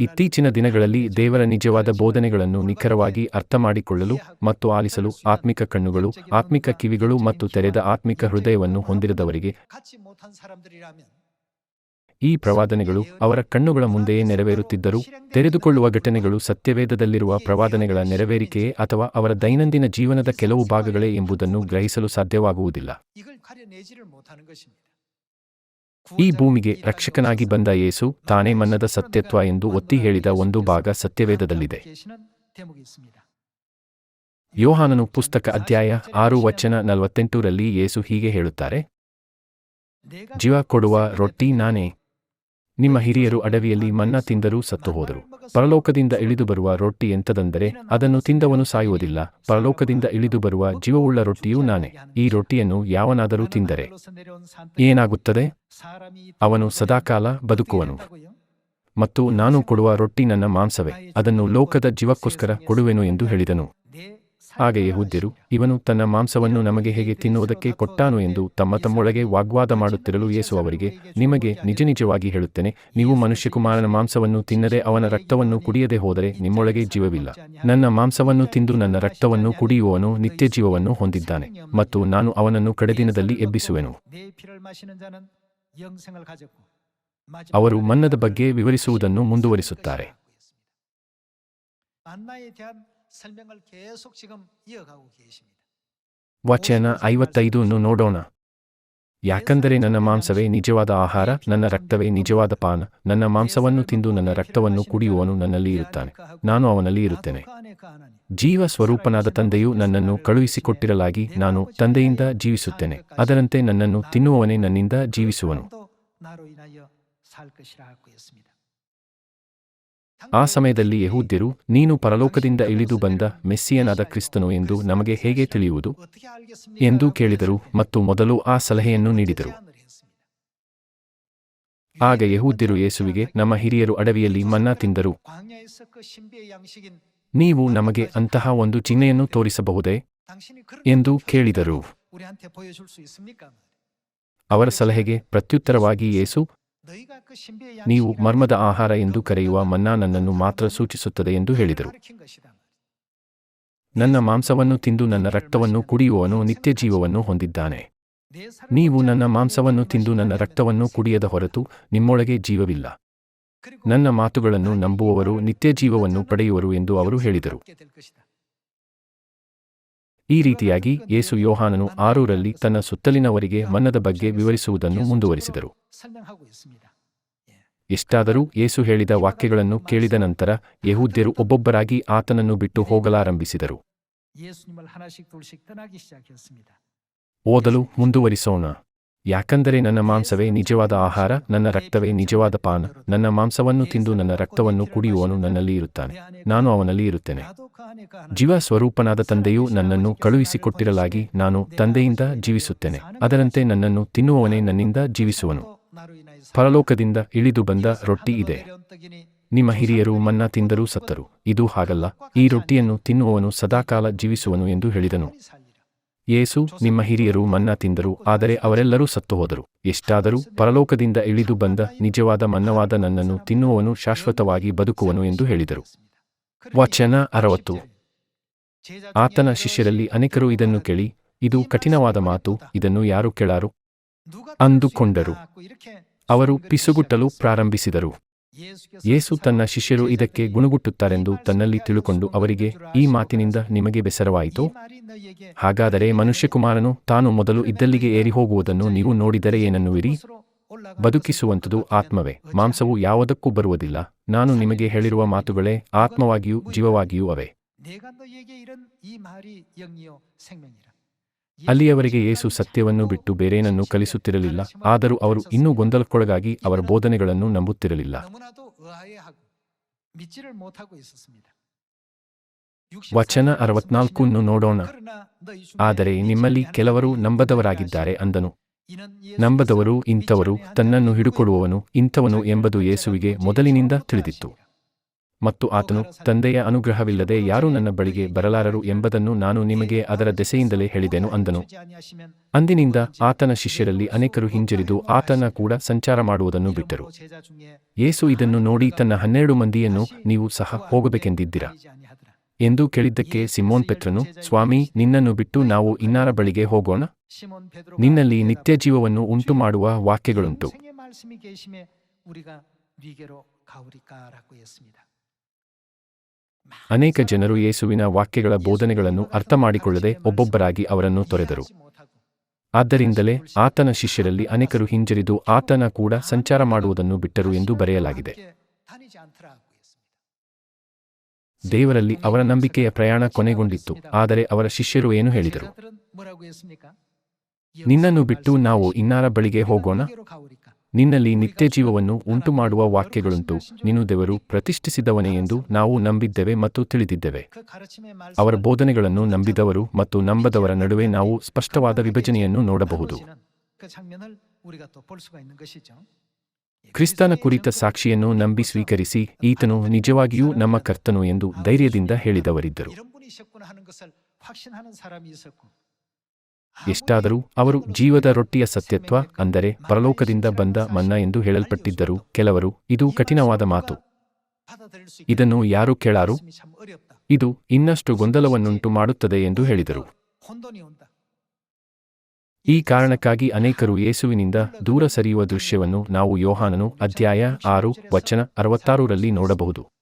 ಇತ್ತೀಚಿನ ದಿನಗಳಲ್ಲಿ ದೇವರ ನಿಜವಾದ ಬೋಧನೆಗಳನ್ನು ನಿಖರವಾಗಿ ಅರ್ಥಮಾಡಿಕೊಳ್ಳಲು ಮತ್ತು ಆಲಿಸಲು ಆತ್ಮಿಕ ಕಣ್ಣುಗಳು, ಆತ್ಮಿಕ ಕಿವಿಗಳು ಮತ್ತು ತೆರೆದ ಆತ್ಮಿಕ ಹೃದಯವನ್ನು ಹೊಂದಿರದವರಿಗೆ ಈ ಪ್ರವಾದನೆಗಳು ಅವರ ಕಣ್ಣುಗಳ ಮುಂದೆಯೇ ನೆರವೇರುತ್ತಿದ್ದರೂ ತೆರೆದುಕೊಳ್ಳುವ ಘಟನೆಗಳು ಸತ್ಯವೇದದಲ್ಲಿರುವ ಪ್ರವಾದನೆಗಳ ನೆರವೇರಿಕೆಯೇ ಅಥವಾ ಅವರ ದೈನಂದಿನ ಜೀವನದ ಕೆಲವು ಭಾಗಗಳೇ ಎಂಬುದನ್ನು ಗ್ರಹಿಸಲು ಸಾಧ್ಯವಾಗುವುದಿಲ್ಲ. ಈ ಭೂಮಿಗೆ ರಕ್ಷಕನಾಗಿ ಬಂದ ಯೇಸು ತಾನೇ ಮನ್ನದ ಸತ್ಯತ್ವ ಎಂದು ಒತ್ತಿ ಹೇಳಿದ ಒಂದು ಭಾಗ ಸತ್ಯವೇದದಲ್ಲಿದೆ. ಯೋಹಾನನು ಪುಸ್ತಕ ಅಧ್ಯಾಯ ಆರು ವಚನ ನಲವತ್ತೆಂಟರಲ್ಲಿ ಯೇಸು ಹೀಗೆ ಹೇಳುತ್ತಾರೆ, ಜೀವ ಕೊಡುವ ರೊಟ್ಟಿ ನಾನೇ ನಿಮ್ಮ ಹಿರಿಯರು ಅಡವಿಯಲ್ಲಿ ಮನ್ನಾ ತಿಂದರೂ ಸತ್ತು ಹೋದರು. ಪರಲೋಕದಿಂದ ಇಳಿದು ಬರುವ ರೊಟ್ಟಿ ಎಂತದಂದರೆ ಅದನ್ನು ತಿಂದವನು ಸಾಯುವುದಿಲ್ಲ. ಪರಲೋಕದಿಂದ ಇಳಿದು ಬರುವ ಜೀವವುಳ್ಳ ರೊಟ್ಟಿಯೂ ನಾನೇ. ಈ ರೊಟ್ಟಿಯನ್ನು ಯಾವನಾದರೂ ತಿಂದರೆ ಏನಾಗುತ್ತದೆ? ಅವನು ಸದಾಕಾಲ ಬದುಕುವನು. ಮತ್ತು ನಾನು ಕೊಡುವ ರೊಟ್ಟಿ ನನ್ನ ಮಾಂಸವೇ. ಅದನ್ನು ಲೋಕದ ಜೀವಕ್ಕೋಸ್ಕರ ಕೊಡುವೆನು ಎಂದು ಹೇಳಿದನು. ಆಗ ಯಹುದ್ಯರು ಇವನು ತನ್ನ ಮಾಂಸವನ್ನು ನಮಗೆ ಹೇಗೆ ತಿನ್ನುವುದಕ್ಕೆ ಕೊಟ್ಟಾನು ಎಂದು ತಮ್ಮ ತಮ್ಮೊಳಗೆ ವಾಗ್ವಾದ ಮಾಡುತ್ತಿರಲು ಯೇಸು ಅವರಿಗೆ, ನಿಮಗೆ ನಿಜ ನಿಜವಾಗಿ ಹೇಳುತ್ತೇನೆ, ನೀವು ಮನುಷ್ಯಕುಮಾರನ ಮಾಂಸವನ್ನು ತಿನ್ನದೆ ಅವನ ರಕ್ತವನ್ನು ಕುಡಿಯದೆ ಹೋದರೆ ನಿಮ್ಮೊಳಗೆ ಜೀವವಿಲ್ಲ. ನನ್ನ ಮಾಂಸವನ್ನು ತಿಂದು ನನ್ನ ರಕ್ತವನ್ನು ಕುಡಿಯುವವನು ನಿತ್ಯ ಜೀವವನ್ನು ಹೊಂದಿದ್ದಾನೆ ಮತ್ತು ನಾನು ಅವನನ್ನು ಕಡೆದಿನದಲ್ಲಿ ಎಬ್ಬಿಸುವೆನು. ಅವರು ಮನ್ನದ ಬಗ್ಗೆ ವಿವರಿಸುವುದನ್ನು ಮುಂದುವರಿಸುತ್ತಾರೆ. ವಚನ ಐವತ್ತೈದನ್ನು ನೋಡೋಣ ಯಾಕಂದರೆ ನನ್ನ ಮಾಂಸವೇ ನಿಜವಾದ ಆಹಾರ ನನ್ನ ರಕ್ತವೇ ನಿಜವಾದ ಪಾನ ನನ್ನ ಮಾಂಸವನ್ನು ತಿಂದು ನನ್ನ ರಕ್ತವನ್ನು ಕುಡಿಯುವನು ನನ್ನಲ್ಲಿ ಇರುತ್ತಾನೆ ನಾನು ಅವನಲ್ಲಿ ಇರುತ್ತೇನೆ ಜೀವ ಸ್ವರೂಪನಾದ ತಂದೆಯು ನನ್ನನ್ನು ಕಳುಹಿಸಿಕೊಟ್ಟಿರಲಾಗಿ ನಾನು ತಂದೆಯಿಂದ ಜೀವಿಸುತ್ತೇನೆ ಅದರಂತೆ ನನ್ನನ್ನು ತಿನ್ನುವವನೇ ನನ್ನಿಂದ ಜೀವಿಸುವನು ಆ ಸಮಯದಲ್ಲಿ ಯಹೂದ್ಯರು, ನೀನು ಪರಲೋಕದಿಂದ ಇಳಿದು ಬಂದ ಮೆಸ್ಸಿಯನಾದ ಕ್ರಿಸ್ತನು ಎಂದು ನಮಗೆ ಹೇಗೆ ತಿಳಿಯುವುದು? ಎಂದು ಕೇಳಿದರು ಮತ್ತು ಮೊದಲು ಆ ಸಲಹೆಯನ್ನು ನೀಡಿದರು. ಆಗ ಯಹೂದ್ಯರು ಯೇಸುವಿಗೆ, ನಮ್ಮ ಹಿರಿಯರು ಅಡವಿಯಲ್ಲಿ ಮನ್ನಾ ತಿಂದರು. ನೀವು ನಮಗೆ ಅಂತಹ ಒಂದು ಚಿಹ್ನೆಯನ್ನು ತೋರಿಸಬಹುದೇ? ಎಂದು ಕೇಳಿದರು. ಅವರ ಸಲಹೆಗೆ ಪ್ರತ್ಯುತ್ತರವಾಗಿ, ಯೇಸು ನೀವು ಮರ್ಮದ ಆಹಾರ ಎಂದು ಕರೆಯುವ ಮನ್ನಾ ನನ್ನನ್ನು ಮಾತ್ರ ಸೂಚಿಸುತ್ತದೆ ಎಂದು ಹೇಳಿದರು. ನನ್ನ ಮಾಂಸವನ್ನು ತಿಂದು ನನ್ನ ರಕ್ತವನ್ನು ಕುಡಿಯುವವನು ನಿತ್ಯ ಜೀವವನ್ನು ಹೊಂದಿದ್ದಾನೆ. ನೀವು ನನ್ನ ಮಾಂಸವನ್ನು ತಿಂದು ನನ್ನ ರಕ್ತವನ್ನು ಕುಡಿಯದ ಹೊರತು ನಿಮ್ಮೊಳಗೆ ಜೀವವಿಲ್ಲ. ನನ್ನ ಮಾತುಗಳನ್ನು ನಂಬುವವರು ನಿತ್ಯ ಜೀವವನ್ನು ಪಡೆಯುವರು ಎಂದು ಅವರು ಹೇಳಿದರು. ಈ ರೀತಿಯಾಗಿ ಯೇಸು ಯೋಹಾನನು ಆರೂರಲ್ಲಿ ತನ್ನ ಸುತ್ತಲಿನವರಿಗೆ ಮನ್ನದ ಬಗ್ಗೆ ವಿವರಿಸುವುದನ್ನು ಮುಂದುವರಿಸಿದರು. ಎಷ್ಟಾದರೂ ಯೇಸು ಹೇಳಿದ ವಾಕ್ಯಗಳನ್ನು ಕೇಳಿದ ನಂತರ ಯಹೂದ್ಯರು ಒಬ್ಬೊಬ್ಬರಾಗಿ ಆತನನ್ನು ಬಿಟ್ಟು ಹೋಗಲಾರಂಭಿಸಿದರು. ಓದಲು ಮುಂದುವರಿಸೋಣ. ಯಾಕಂದರೆ ನನ್ನ ಮಾಂಸವೇ ನಿಜವಾದ ಆಹಾರ, ನನ್ನ ರಕ್ತವೇ ನಿಜವಾದ ಪಾನ. ನನ್ನ ಮಾಂಸವನ್ನು ತಿಂದು ನನ್ನ ರಕ್ತವನ್ನು ಕುಡಿಯುವನು ನನ್ನಲ್ಲಿ ಇರುತ್ತಾನೆ. ನಾನು ಅವನಲ್ಲಿ ಇರುತ್ತೇನೆ. ಜೀವ ಸ್ವರೂಪನಾದ ತಂದೆಯು ನನ್ನನ್ನು ಕಳುಹಿಸಿಕೊಟ್ಟಿರಲಾಗಿ ನಾನು ತಂದೆಯಿಂದ ಜೀವಿಸುತ್ತೇನೆ. ಅದರಂತೆ ನನ್ನನ್ನು ತಿನ್ನುವವನೇ ನನ್ನಿಂದ ಜೀವಿಸುವನು. ಪರಲೋಕದಿಂದ ಇಳಿದು ಬಂದ ರೊಟ್ಟಿ ಇದೆ. ನಿಮ್ಮ ಹಿರಿಯರು ಮನ್ನ ತಿಂದರೂ ಸತ್ತರು. ಇದು ಹಾಗಲ್ಲ. ಈ ರೊಟ್ಟಿಯನ್ನು ತಿನ್ನುವವನು ಸದಾಕಾಲ ಜೀವಿಸುವನು ಎಂದು ಹೇಳಿದನು. ಯೇಸು ನಿಮ್ಮ ಹಿರಿಯರು ಮನ್ನಾ ತಿಂದರು, ಆದರೆ ಅವರೆಲ್ಲರೂ ಸತ್ತು ಹೋದರು ಎಷ್ಟಾದರೂ ಪರಲೋಕದಿಂದ ಇಳಿದು ಬಂದ ನಿಜವಾದ ಮನ್ನವಾದ ನನ್ನನ್ನು ತಿನ್ನುವನು ಶಾಶ್ವತವಾಗಿ ಬದುಕುವನು ಎಂದು ಹೇಳಿದರು. ವಚನ ಅರವತ್ತು. ಆತನ ಶಿಷ್ಯರಲ್ಲಿ ಅನೇಕರು ಇದನ್ನು ಕೇಳಿ, ಇದು ಕಠಿಣವಾದ ಮಾತು, ಇದನ್ನು ಯಾರು ಕೇಳಾರು? ಅಂದುಕೊಂಡರು. ಅವರು ಪಿಸುಗುಟ್ಟಲು ಪ್ರಾರಂಭಿಸಿದರು. ಯೇಸು ತನ್ನ ಶಿಷ್ಯರು ಇದಕ್ಕೆ ಗುಣಗುಟ್ಟುತ್ತಾರೆಂದು ತನ್ನಲ್ಲಿ ತಿಳುಕೊಂಡು ಅವರಿಗೆ ಈ ಮಾತಿನಿಂದ ನಿಮಗೆ ಬೆಸರವಾಯಿತು. ಹಾಗಾದರೆ ಮನುಷ್ಯಕುಮಾರನು ತಾನು ಮೊದಲು ಇದ್ದಲ್ಲಿಗೆ ಏರಿ ಹೋಗುವುದನ್ನು ನೀವು ನೋಡಿದರೆ ಏನನ್ನುವಿರಿ? ಬದುಕಿಸುವಂಥದು ಆತ್ಮವೇ, ಮಾಂಸವು ಯಾವುದಕ್ಕೂ ಬರುವುದಿಲ್ಲ. ನಾನು ನಿಮಗೆ ಹೇಳಿರುವ ಮಾತುಗಳೇ ಆತ್ಮವಾಗಿಯೂ ಜೀವವಾಗಿಯೂ ಅವೆ. ಅಲ್ಲಿಯವರೆಗೆ ಏಸು ಸತ್ಯವನ್ನು ಬಿಟ್ಟು ಬೇರೇನನ್ನು ಕಲಿಸುತ್ತಿರಲಿಲ್ಲ. ಆದರೂ ಅವರು ಇನ್ನೂ ಗೊಂದಲಕ್ಕೊಳಗಾಗಿ ಅವರ ಬೋಧನೆಗಳನ್ನು ನಂಬುತ್ತಿರಲಿಲ್ಲ. ವಚನ ಅರವತ್ನಾಲ್ಕನ್ನು ನೋಡೋಣ. ಆದರೆ ನಿಮ್ಮಲ್ಲಿ ಕೆಲವರು ನಂಬದವರಾಗಿದ್ದಾರೆ ಅಂದನು. ನಂಬದವರು ಇಂಥವರು, ತನ್ನನ್ನು ಹಿಡುಕೊಡುವವನು ಇಂಥವನು ಎಂಬುದು ಯೇಸುವಿಗೆ ಮೊದಲಿನಿಂದ ತಿಳಿದಿತ್ತು. ಮತ್ತು ಆತನು, ತಂದೆಯ ಅನುಗ್ರಹವಿಲ್ಲದೆ ಯಾರು ನನ್ನ ಬಳಿಗೆ ಬರಲಾರರು ಎಂಬುದನ್ನು ನಾನು ನಿಮಗೆ ಅದರ ದೆಸೆಯಿಂದಲೇ ಹೇಳಿದೆನು, ಅಂದನು. ಅಂದಿನಿಂದ ಆತನ ಶಿಷ್ಯರಲ್ಲಿ ಅನೇಕರು ಹಿಂಜರಿದು ಆತನ ಕೂಡ ಸಂಚಾರ ಮಾಡುವುದನ್ನು ಬಿಟ್ಟರು. ಯೇಸು ಇದನ್ನು ನೋಡಿ ತನ್ನ ಹನ್ನೆರಡು ಮಂದಿಯನ್ನು, ನೀವು ಸಹ ಹೋಗಬೇಕೆಂದಿದ್ದೀರಾ? ಎಂದು ಕೇಳಿದ್ದಕ್ಕೆ ಸಿಮೋನ್ ಪೆತ್ರನು, ಸ್ವಾಮಿ, ನಿನ್ನನ್ನು ಬಿಟ್ಟು ನಾವು ಇನ್ನಾರ ಬಳಿಗೆ ಹೋಗೋಣ? ನಿನ್ನಲ್ಲಿ ನಿತ್ಯ ಜೀವವನ್ನು ಉಂಟು ಮಾಡುವ ವಾಕ್ಯಗಳುಂಟು. ಅನೇಕ ಜನರು ಯೇಸುವಿನ ವಾಕ್ಯಗಳ ಬೋಧನೆಗಳನ್ನು ಅರ್ಥಮಾಡಿಕೊಳ್ಳದೆ ಒಬ್ಬೊಬ್ಬರಾಗಿ ಅವರನ್ನು ತೊರೆದರು. ಆದ್ದರಿಂದಲೇ ಆತನ ಶಿಷ್ಯರಲ್ಲಿ ಅನೇಕರು ಹಿಂಜರಿದು ಆತನ ಕೂಡ ಸಂಚಾರ ಮಾಡುವುದನ್ನು ಬಿಟ್ಟರು ಎಂದು ಬರೆಯಲಾಗಿದೆ. ದೇವರಲ್ಲಿ ಅವರ ನಂಬಿಕೆಯ ಪ್ರಯಾಣ ಕೊನೆಗೊಂಡಿತ್ತು, ಆದರೆ ಅವರ ಶಿಷ್ಯರು ಏನು ಹೇಳಿದರು? ನಿನ್ನನ್ನು ಬಿಟ್ಟು ನಾವು ಇನ್ನಾರ ಬಳಿಗೆ ಹೋಗೋಣ? ನಿನ್ನಲ್ಲಿ ನಿತ್ಯ ಜೀವವನ್ನು ಉಂಟುಮಾಡುವ ವಾಕ್ಯಗಳುಂಟು. ನೀನು ದೇವರು ಪ್ರತಿಷ್ಠಿಸಿದವನೇ ಎಂದು ನಾವು ನಂಬಿದ್ದೇವೆ ಮತ್ತು ತಿಳಿದಿದ್ದೇವೆ. ಅವರ ಬೋಧನೆಗಳನ್ನು ನಂಬಿದವರು ಮತ್ತು ನಂಬದವರ ನಡುವೆ ನಾವು ಸ್ಪಷ್ಟವಾದ ವಿಭಜನೆಯನ್ನು ನೋಡಬಹುದು. ಕ್ರಿಸ್ತನ ಕುರಿತ ಸಾಕ್ಷಿಯನ್ನು ನಂಬಿ ಸ್ವೀಕರಿಸಿ, ಈತನು ನಿಜವಾಗಿಯೂ ನಮ್ಮ ಕರ್ತನು ಎಂದು ಧೈರ್ಯದಿಂದ ಹೇಳಿದವರಿದ್ದರು. ಎಷ್ಟಾದರೂ ಅವರು ಜೀವದ ರೊಟ್ಟಿಯ ಸತ್ಯತ್ವ, ಅಂದರೆ ಪರಲೋಕದಿಂದ ಬಂದ ಮನ್ನ ಎಂದು ಹೇಳಲ್ಪಟ್ಟಿದ್ದರು ಕೆಲವರು ಇದು ಕಠಿಣವಾದ ಮಾತು. ಇದನ್ನು ಯಾರು ಕೇಳಾರು? ಇದು ಇನ್ನಷ್ಟು ಗೊಂದಲವನ್ನುಂಟು ಮಾಡುತ್ತದೆ ಎಂದು ಹೇಳಿದರು. ಈ ಕಾರಣಕ್ಕಾಗಿ ಅನೇಕರು ಯೇಸುವಿನಿಂದ ದೂರ ಸರಿಯುವ ದೃಶ್ಯವನ್ನು ನಾವು ಯೋಹಾನನು ಅಧ್ಯಾಯ ಆರು, ವಚನ ಅರವತ್ತಾರರಲ್ಲಿ ನೋಡಬಹುದು.